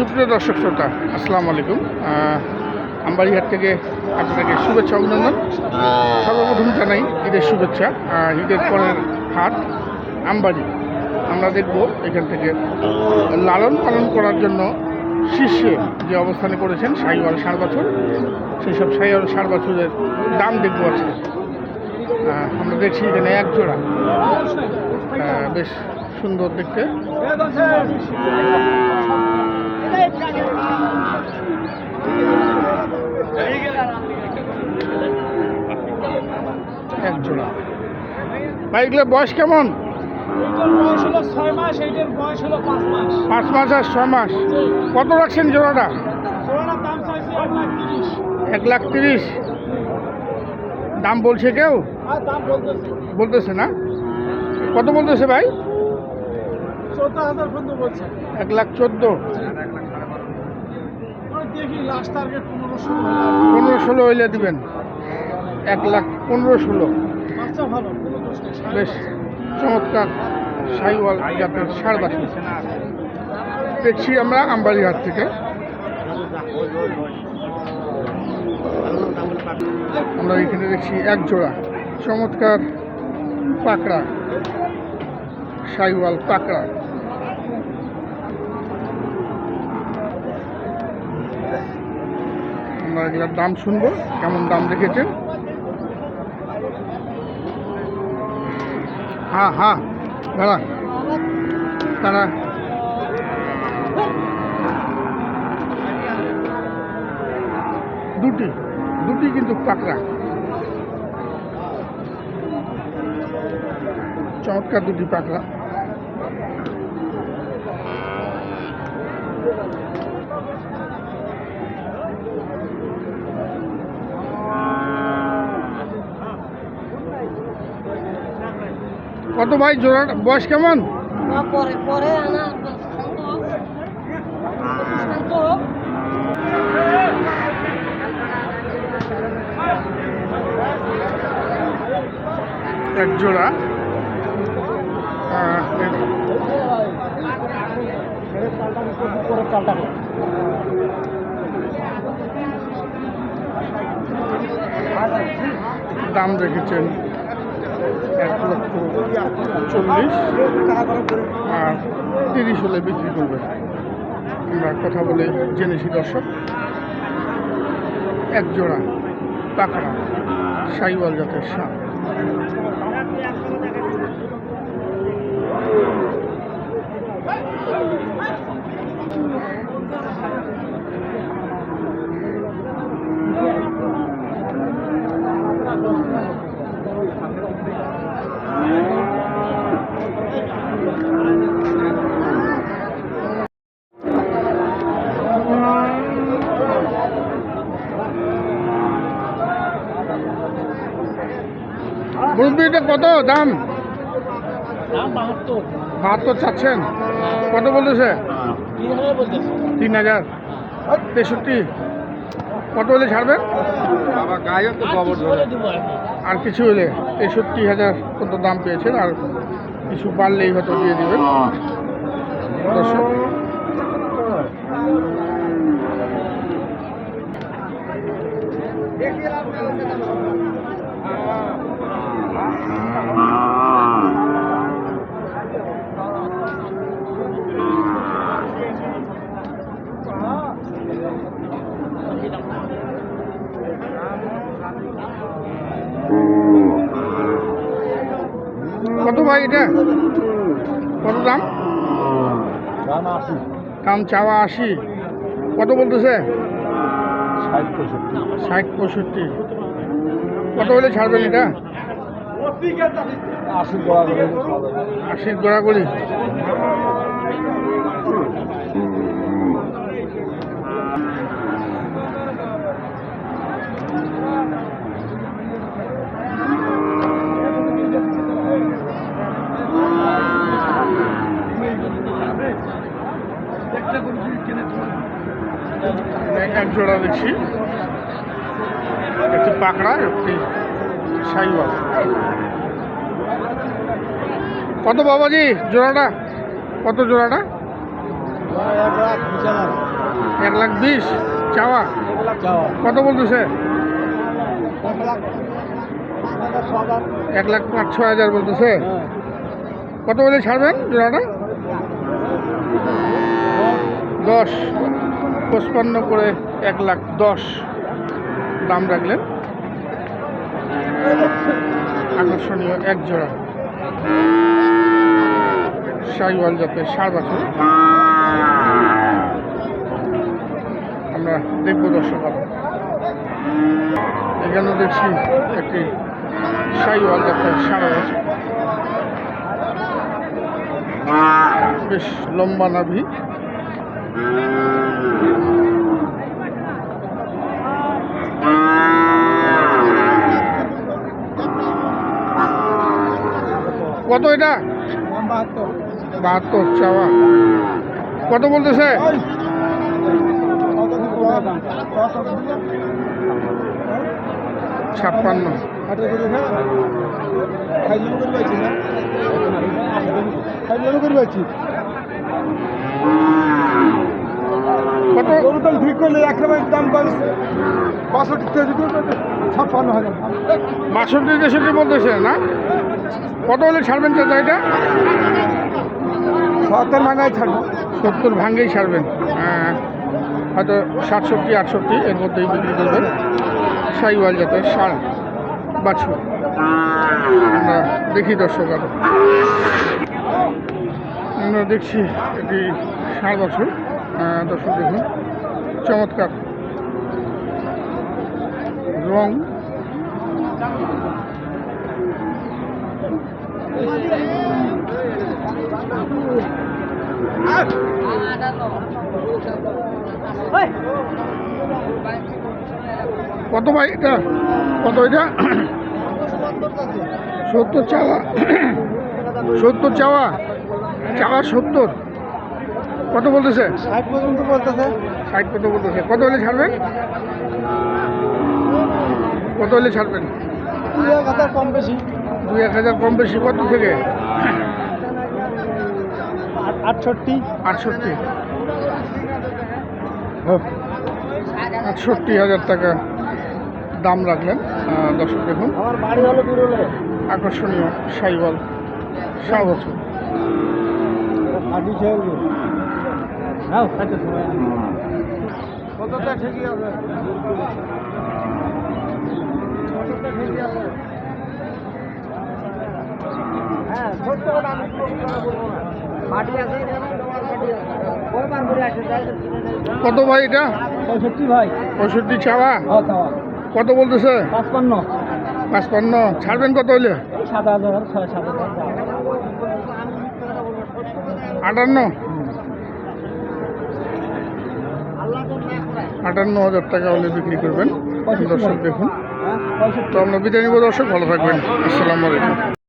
সুপ্রিয় দর্শক শ্রোতা আসসালামু আলাইকুম। আহ, আমবাড়িহাট থেকে আপনাকে শুভেচ্ছা অভিনন্দন। সর্বপ্রথম জানাই ঈদের শুভেচ্ছা ঈদের পরের হাট আমবাড়ি। আমরা দেখব এখান থেকে লালন পালন করার জন্য শীর্ষে যে অবস্থানে করেছেন সাইওয়াল ষাট বছর সেই সব সাইওয়াল ষাট বছরের দাম দেখব আহ, আমরা দেখছি এখানে এক জোড়া। বেশ সুন্দর দেখতে এক জোড়া ভাই বয়স কেমন? পাঁচ মাস। আর ছয় মাস। কত রাখছেন জোড়াটা? এক লাখ তিরিশ। দাম বলছে কেউ? দাম বলতেছে। বলতেছে না? কত বলতেছে ভাই? হাজার এক লাখ চোদ্দ। পনেরো ষোলো হইলে দিবেন। এক লাখ পনেরো ষোলো। বেশ, চমৎকার। সাইওয়াল জাতের সার দেখছি আমরা আমবাড়িহাট থেকে। আমরা এখানে দেখছি এক জোড়া। চমৎকার পাকড়া। সাইওয়াল পাকড়া। আমরা এগুলোর দাম শুনব, কেমন দাম রেখেছেন? হ্যাঁ হ্যাঁ দাঁড়া দাঁড়া। দুটি দুটি কিন্তু পাকড়া। চমৎকার দুটি পাকড়া। কত ভাই জোড়া? বয়স কেমন? না পরে পরে আনা শান্ত এক জোড়া। দাম রেখেছেন এক লক্ষ চল্লিশ আর তিরিশ হলে বিক্রি করবেন। আমরা কথা বলে জেনেছি দর্শক। এক জোড়া পাকড়া, সাইওয়াল জাতের সাপ। এটা কত দাম? বাহাত্তর। চাচ্ছেন। কত বলতেছে? তিন হাজার বলতেছে। তিন হাজার। তেষট্টি। কত হলে ছাড়বেন? তো আর কিছু হলে তেষট্টি হাজার কত দাম পেয়েছেন, আর কিছু বাড়লেই হয়তো দিয়ে দেবেন। দর্শক ভাই এটা কত দাম? দাম চাওয়া আশি। কত বলতেছে? ষাট পঁয়ষট্টি। কত হলে ছাড়বেন এটা? করি। আশির গড়াগড়ি এক জোড়া দেখছি একটি পাকড়া একটি সাইওয়াল। কত বাবাজি জোড়াটা? কত জোড়াটা? এক লাখ বিশ। চাওয়া? কত বলতো বলতেছে এক লাখ পাঁচ ছ হাজার বলতো বলতেছে কত বলে ছাড়বেন জোড়াটা? দশ, পঁচপান্ন করে এক লাখ দশ দাম রাখলেন। আকর্ষণীয় এক জোড়া। শাহিওয়াল জাতের সার বছর। আমরা দেখব দর্শক। এখানে দেখছি একটি শাহিওয়াল জাতের সারা বছর। বেশ লম্বা নাভি। কত এটা? বাহাত্তর চাওয়া। কত বলতেছে? ছাপ্পান্ন। কত ঠিক করলে একেবারে দাম বাষট্টি ছাপ্পান্ন হাজার বাষট্টি না? কত হলে ছাড়বেন চাচা এটা? সত্তর ভাঙায় ছাড়বো। সত্তর ভাঙ্গেই ছাড়বেন। হ্যাঁ, হয়তো সাতষট্টি আটষট্টি এর মধ্যেই বিক্রি করবেন। সাইওয়াল জাতের সার বাছুর। আমরা দেখি দর্শক আরও। আমরা দেখছি এটি ষাট বছর দর্শক দেখুন, চমৎকার। রং। কত ভাই এটা? কত এটা? সত্তর চাওয়া। সত্তর চাওয়া? চাওয়া সত্তর। কত বলতেছে? ষাট পর্যন্ত বলতেছে। ষাট কত বলতেছে? কত হলে ছাড়বেন? কত হলে ছাড়বেন? দুই এক হাজার কম বেশি। দুই এক হাজার কম বেশি কত থেকে? আটষট্টি। আটষট্টি। আটষট্টি হাজার টাকা দাম রাখলেন। দর্শক দেখুন। আকর্ষণীয় সাইবল ষাট কতটা ঠিকই আছে? কতটা ঠিকই আছে? হ্যাঁ ছোট্ট আমি বলব না। মাটি আছে কয়বার করে আসে কত ভাই এটা? পঁয়ষট্টি ভাই। পঁয়ষট্টি চাওয়া? হ্যাঁ কত বলতেছে? পাঁচপান্ন। পাঁচপান্ন। ছাড়বেন কত হলে সাত হাজার ছয় সাত হাজার। আটান্ন। আটান্ন হাজার টাকা হলে বিক্রি করবেন। দর্শক দেখুন। তো আমরা বিদায় নিব। দর্শক, ভালো থাকবেন। আসসালামু আলাইকুম।